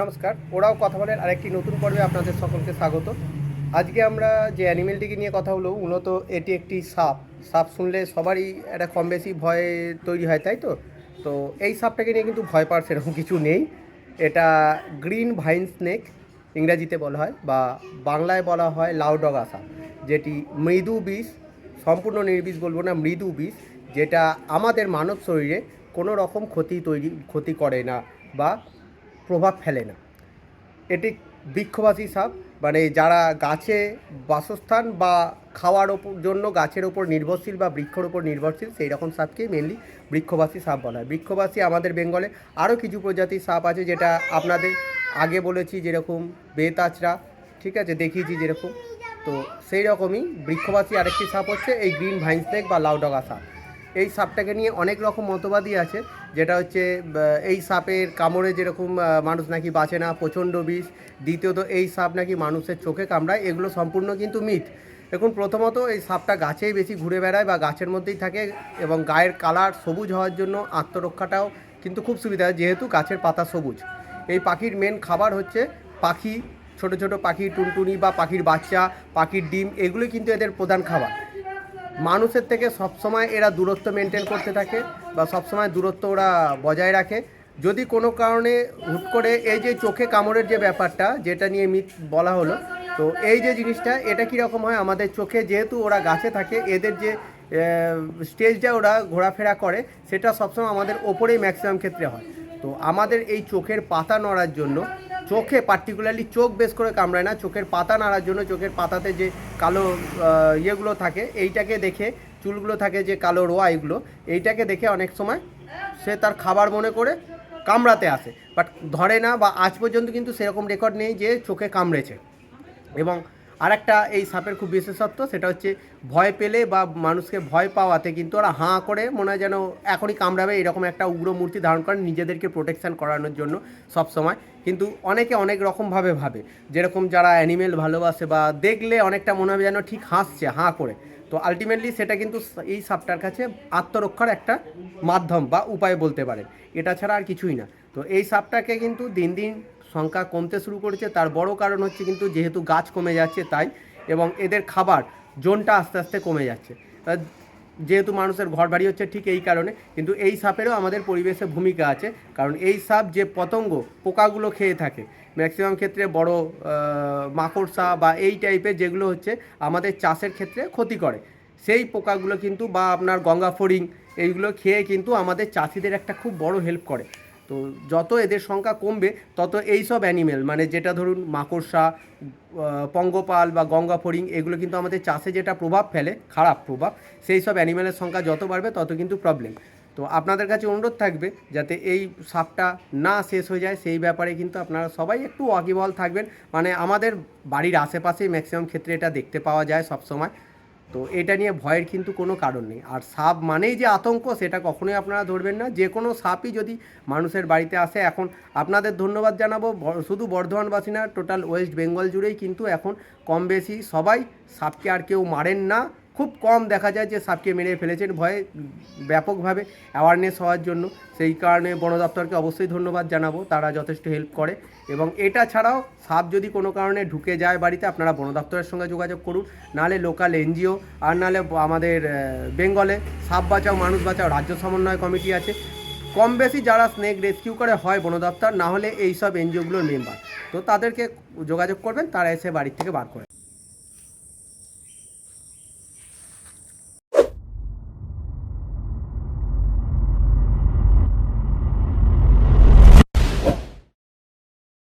নমস্কার, ওরাও কথা বলেন। আরেকটি নতুন পর্বে আপনাদের সকলকে স্বাগত। আজকে আমরা যে অ্যানিমেলটিকে নিয়ে কথা হলো মূলত এটি একটি সাপ। সাপ শুনলে সবারই একটা কম বেশি ভয় তৈরি হয়, তাই তো? তো এই সাপটাকে নিয়ে কিন্তু ভয় পাওয়ার সেরকম কিছু নেই। এটা গ্রিন ভাইন স্নেক, ইংরাজিতে বলা হয়, বা বাংলায় বলা হয় লাউডগা সাপ, যেটি মৃদু বিষ, সম্পূর্ণ নির্বিষ বলব না, মৃদু বিষ, যেটা আমাদের মানব শরীরে কোনো রকম ক্ষতি তৈরি, ক্ষতি করে না, বা প্রভাব ফেলে না। এটি বৃক্ষবাসী সাপ মানে যারা গাছে বাসস্থান বা খাওয়ার ওপর জন্য গাছের ওপর নির্ভরশীল বা বৃক্ষর ওপর নির্ভরশীল সেই রকম সাপকেই মেনলি বৃক্ষবাসী সাপ বলা হয়। বৃক্ষবাসী আমাদের বেঙ্গলে আরও কিছু প্রজাতির সাপ আছে যেটা আপনাদের আগে বলেছি, যেরকম বেতাচরা, ঠিক আছে, দেখিয়েছি যেরকম। তো সেই রকমই বৃক্ষবাসী আরেকটি সাপ হচ্ছে এই গ্রিন ভাইন স্নেক বা লাউডগা সাপ। এই সাপটাকে নিয়ে অনেক রকম মতবাদই আছে, যেটা হচ্ছে এই সাপের কামড়ে যেরকম মানুষ নাকি বাঁচে না, প্রচণ্ড বিষ। দ্বিতীয়ত, এই সাপ নাকি মানুষের চোখে কামড়ায়, এগুলো সম্পূর্ণ কিন্তু মিথ। দেখুন, প্রথমত এই সাপটা গাছেই বেশি ঘুরে বেড়ায় বা গাছের মধ্যেই থাকে এবং গায়ের কালার সবুজ হওয়ার জন্য আত্মরক্ষাটাও কিন্তু খুব সুবিধা, যেহেতু গাছের পাতা সবুজ। এই পাখির মেন খাবার হচ্ছে পাখি, ছোট ছোট পাখি, টুনটুনি বা পাখির বাচ্চা, পাখির ডিম এগুলো কিন্তু এদের প্রধান খাবার। মানুষের থেকে সবসময় এরা দূরত্ব মেনটেন করতে থাকে বা সবসময় দূরত্ব ওরা বজায় রাখে। যদি কোনো কারণে হুট করে এই যে চোখে কামড়ের যে ব্যাপারটা, যেটা নিয়ে মিথ বলা হলো, তো এই যে জিনিসটা, এটা কীরকম হয়? আমাদের চোখে যেহেতু ওরা গাছে থাকে, এদের যে স্টেজটা ওরা ঘোরাফেরা করে, সেটা সবসময় আমাদের ওপরেই ম্যাক্সিমাম ক্ষেত্রে হয়। তো আমাদের এই চোখের পাতা নড়ার জন্য চোখে পার্টিকুলারলি চোখ বেশ করে কামড়ায় না চোখের পাতা নাড়ার জন্য চোখের পাতাতে যে কালো ইয়েগুলো থাকে এইটাকে দেখে চুলগুলো থাকে যে কালো রোয়া এগুলো এইটাকে দেখে অনেক সময় সে তার খাবার মনে করে কামড়াতে আসে। বাট ধরে না বা আজ পর্যন্ত কিন্তু সেরকম রেকর্ড নেই যে চোখে কামড়েছে। এবং আরেকটা এই সাপের খুব বিশেষত্ব, সেটা হচ্ছে ভয় পেলে বা মানুষকে ভয় পাওয়াতে কিন্তু ওরা হাঁ করে, মনে হয় যেন এখনই কামড়াবে, এরকম একটা উগ্র মূর্তি ধারণ করেন নিজেদেরকে প্রোটেকশন করানোর জন্য সব সময়। কিন্তু অনেকে অনেক রকমভাবে ভাবে, যেরকম যারা অ্যানিমেল ভালোবাসে বা দেখলে অনেকটা মনে হবে যেন ঠিক হাসছে, হাঁ করে। তো আলটিমেটলি সেটা কিন্তু এই সাপটার কাছে আত্মরক্ষার একটা মাধ্যম বা উপায় বলতে পারেন। এটা ছাড়া আর কিছুই না। তো এই সাপটাকে কিন্তু দিন দিন সংখ্যা কমতে শুরু করেছে। তার বড় কারণ হচ্ছে কিন্তু যেহেতু গাছ কমে যাচ্ছে তাই, এবং এদের খাবার জোনটা আস্তে আস্তে কমে যাচ্ছে। যেহেতু মানুষের ঘর বাড়ি হচ্ছে ঠিক এই কারণে, কিন্তু এই সাপেরও আমাদের পরিবেশে ভূমিকা আছে। কারণ এই সাপ যে পতঙ্গ, পোকাগুলো খেয়ে থাকে। ম্যাক্সিমাম ক্ষেত্রে বড় মাকড়সা বা এই টাইপের যেগুলো হচ্ছে আমাদের চাষের ক্ষেত্রে ক্ষতি করে। সেই পোকাগুলো কিন্তু বা আপনার গঙ্গা ফড়িং এইগুলো খেয়ে কিন্তু আমাদের চাষিদের একটা খুব বড় হেল্প করে। তো যত এদের সংখ্যা কমবে, তত এই সব অ্যানিমেল মানে যেটা ধরুন মাকড়সা পঙ্গপাল বা গঙ্গা ফড়িং, এগুলো কিন্তু আমাদের চাষে যেটা প্রভাব ফেলে, খারাপ প্রভাব, সেই সব অ্যানিমেলের সংখ্যা যত বাড়বে, তত কিন্তু প্রবলেম তো আপনাদের কাছে অনুরোধ থাকবে যাতে এই সাপটা না শেষ হয়ে যায়, সেই ব্যাপারে কিন্তু আপনারা সবাই একটু ওয়াকিবল থাকবেন। মানে আমাদের বাড়ির আশেপাশেই ম্যাক্সিমাম ক্ষেত্রে এটা দেখতে পাওয়া যায় সব সময় তো এটা নিয়ে ভয়ের কিন্তু কোনো কারণ নেই। আর সাপ মানেই যে আতঙ্ক, সেটা কখনোই আপনারা ধরবেন না। যে কোনো সাপই যদি মানুষের বাড়িতে আসে, এখন আপনাদের ধন্যবাদ জানাব। শুধু বর্ধমানবাসী না, টোটাল ওয়েস্ট বেঙ্গল জুড়েই কিন্তু এখন কম বেশি সবাই সাপকে আর কেউ মারেন না। খুব কম দেখা যায় যে সাপকে মেরে ফেলেছেন। ভয়ে ব্যাপকভাবে অ্যাওয়ারনেস হওয়ার জন্য। সেই কারণে বন দপ্তরকে অবশ্যই ধন্যবাদ জানাব। তারা যথেষ্ট হেল্প করে। এবং এটা ছাড়াও সাপ যদি কোনো কারণে ঢুকে যায় বাড়িতে, আপনারা বন দপ্তরের সঙ্গে যোগাযোগ করুন। নাহলে লোকাল এনজিও আর নাহলে আমাদের বেঙ্গলে সাপ বাঁচাও, মানুষ বাঁচাও, রাজ্য সমন্বয় কমিটি আছে। কম বেশি যারা স্নেক রেস্কিউ করে, হয় বন দপ্তর না হলে এইসব এনজিওগুলোর মেম্বার তো তাদেরকে যোগাযোগ করবেন, তারা এসে বাড়ির থেকে বার করে